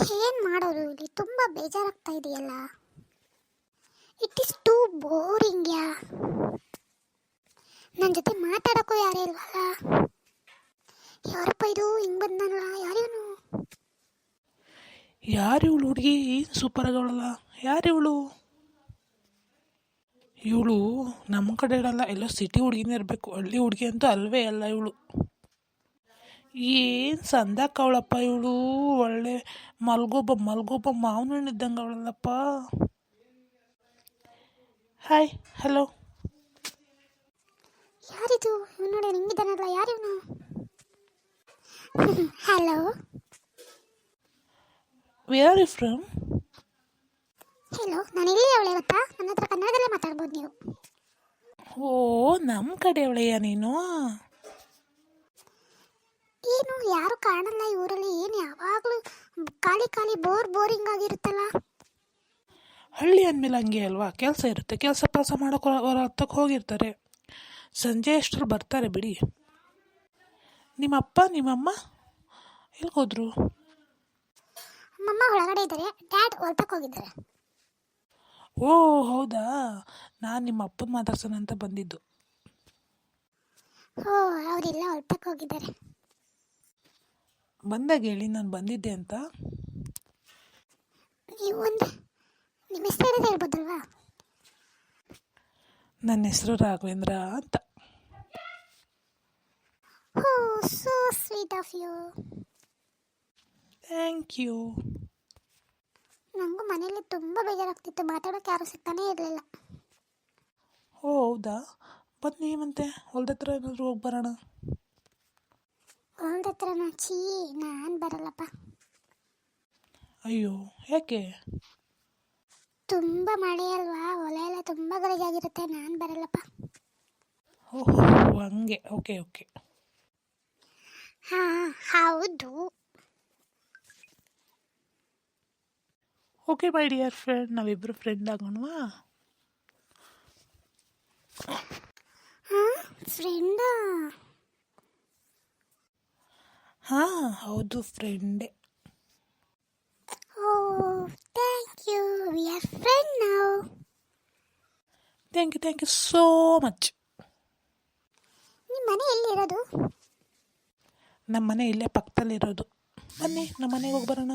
ಏನ್ ಮಾಡೋದು ಇಲ್ಲಿ? ತುಂಬಾ ಬೇಜಾರಾಗ್ತಾ ಇದೆಯಲ್ಲ? ಇಟ್ ಇಸ್ ಟೂ ಬೋರಿಂಗ್ ಯಾ? ನನ್ನ ಜೊತೆ ಮಾತಾಡೋಕ್ಕೂ ಯಾರೇ ಇಲ್ವಲ್ಲ? ಯಾರಪ್ಪ ಇದು? ಹಿಂಗೆ ಬಂದನಲ್ಲ? ಯಾರಿವನು ಯಾರು ಇವಳು ಹುಡುಗಿ? ಏನು ಸೂಪರ್ ಆಗವಳಲ್ಲ? ಯಾರು ಇವಳು? ಇವಳು ನಮ್ಮ ಕಡೆ ಇರಲ್ಲ ಎಲ್ಲೋ ಸಿಟಿ ಹುಡುಗಿನೇ ಇರಬೇಕು. ಹಳ್ಳಿ ಹುಡುಗಿ ಅಂತೂ ಅಲ್ವೇ ಅಲ್ಲ ಇವಳು. ಏನು ಸಂದಾಕವಳಪ್ಪ ಇವಳು ಒಳ್ಳೆ ಮಲ್ಗೊಬ್ಬ ಮಲ್ಗೊಬ್ಬ ಮಾವನ ಹಣ್ಣು ಇದ್ದಂಗೆ ಅವಳಲ್ಲಪ್ಪ. ಹಾಯ್ ಹಲೋ ಯಾರಿದು? ಇವ್ನು ನೋಡಿ ಹಿಂಗಿದ್ದಾನಲ್ಲ ಯಾರಿವನು hello where are you from hello ನಾನು ಇಲ್ಲಿ ಅವಳೆ ಗೊತ್ತಾ ನನ್ನ ಹತ್ರ ಕನ್ನಡದಲ್ಲೇ ಮಾತಾಡ್ಬೋದು ನೀವು. ಓ ನಮ್ಮ ಕಡೆ ಅವಳೆಯ ನೀನು? ಏನು? ಯಾರು ಕಾಣಲ್ಲ ಇವರಲ್ಲಿ ಊರಲ್ಲಿ. ಏನು ಯಾವಾಗಲೂ ಖಾಲಿ ಖಾಲಿ ಬೋರ್ ಬೋರಿಂಗ್ ಆಗಿರುತ್ತಲ್ಲ. ಹಳ್ಳಿ ಅಂದಮೇಲೆ ಹಂಗೆ ಅಲ್ವಾ? ಕೆಲಸ ಇರುತ್ತೆ. ಕೆಲಸ ಪಾಸ ಮಾಡೋಕೆ ಹತ್ತಕ್ಕೆ ಹೋಗಿರ್ತಾರೆ. ಸಂಜೆ ಅಷ್ಟರು ಬರ್ತಾರೆ ಬಿಡಿ. ನಿಮ್ಮಪ್ಪ ನಿಮ್ಮಮ್ಮ? ಎಲ್ಲಿಗೆ ಹೋದ್ರು ಮಮ್ಮ ಒಳಗಡೆ ಇದ್ದಾರೆ. ಡ್ಯಾಡ್ ಹೊರತಕ್ಕೆ ಹೋಗಿದ್ದಾರೆ. ಓ ಹೌದಾ? ನಾನು ನಿಮ್ಮ ಅಪ್ಪನ ಮಾತಾಡ್ಸೋಣ ಅಂತ ಬಂದಿದ್ದು. ಓ ಅವರೆಲ್ಲ ಹೊರತಕ್ಕೆ ಹೋಗಿದ್ದಾರೆ. ಬಂದಾಗ ಹೇಳಿ ನಾನು ಬಂದಿದ್ದೆ ಅಂತ. ನೀವು ಒಂದು ನಿಮ್ಮ ಹೆಸರು ಹೇಳ್ಬೋದಲ್ವಾ? ನನ್ನ ಹೆಸರು ರಾಘವೇಂದ್ರ ಅಂತ. ಓ so sweet of you. Thank you. ನನಗೂ ಮನೇಲಿ ತುಂಬ ಬೇಜಾರಾಗ್ತಿತ್ತು ಮಾತಾಡೋಕೆ ಯಾರು ಸಿಗ್ತಾನೇ ಇರಲಿಲ್ಲ. ಓ ಹೌದಾ? ಬನ್ನಿ ಮತ್ತೆ ಹೊಲ್ದ ಹತ್ರ ಏನಾದರೂ ಹೋಗಿ ಬರೋಣ. ಹೊಲ್ದ ಹತ್ರ ಚೀ ನಾನು ಬರಲ್ಲಪ್ಪ. ಅಯ್ಯೋ ಯಾಕೆ? ತುಂಬ ಮಳೆ ಅಲ್ವಾ? ಹೊಲ ಎಲ್ಲ ತುಂಬ ಗಲೀಜಾಗಿರುತ್ತೆ ನಾನು ಬರಲ್ಲಪ್ಪ. ಓಹೋ ಹಂಗೆ. Okay okay. ಹಾಂ ಹೌದು. Okay my dear friend. ನಾವಿಬ್ಬರು ಫ್ರೆಂಡ್ ಆಗೋಣವಾ? ಹಾಂ ಫ್ರೆಂಡಾ? ಹಾಂ ಹೌದು ಫ್ರೆಂಡೇ. ಓ thank you we are friend ನಾವು thank you thank you so much ನಿಮ್ಮ ಮನೆ ಎಲ್ಲಿರೋದು ನಮ್ಮ ಮನೆ ಇಲ್ಲೇ ಪಕ್ಕದಲ್ಲಿರೋದು ಬನ್ನಿ ನಮ್ಮ ಮನೆಗೆ ಹೋಗಿ ಬರೋಣ.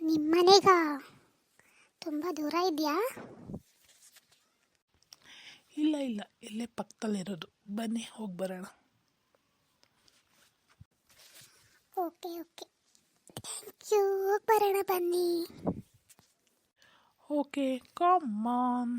ನಿಮ್ಮ ಮನೆಗ? ತುಂಬ ದೂರ ಇದೆಯಾ? ಇಲ್ಲ ಇಲ್ಲ ಇಲ್ಲೇ ಪಕ್ಕದಲ್ಲಿರೋದು ಬನ್ನಿ ಹೋಗಿ ಬರೋಣ. ಓಕೆ ಓಕೆ ಥ್ಯಾಂಕ್ ಯು ಬರೋಣ ಬನ್ನಿ ಓಕೆ ಕಾಮ್ ಆನ್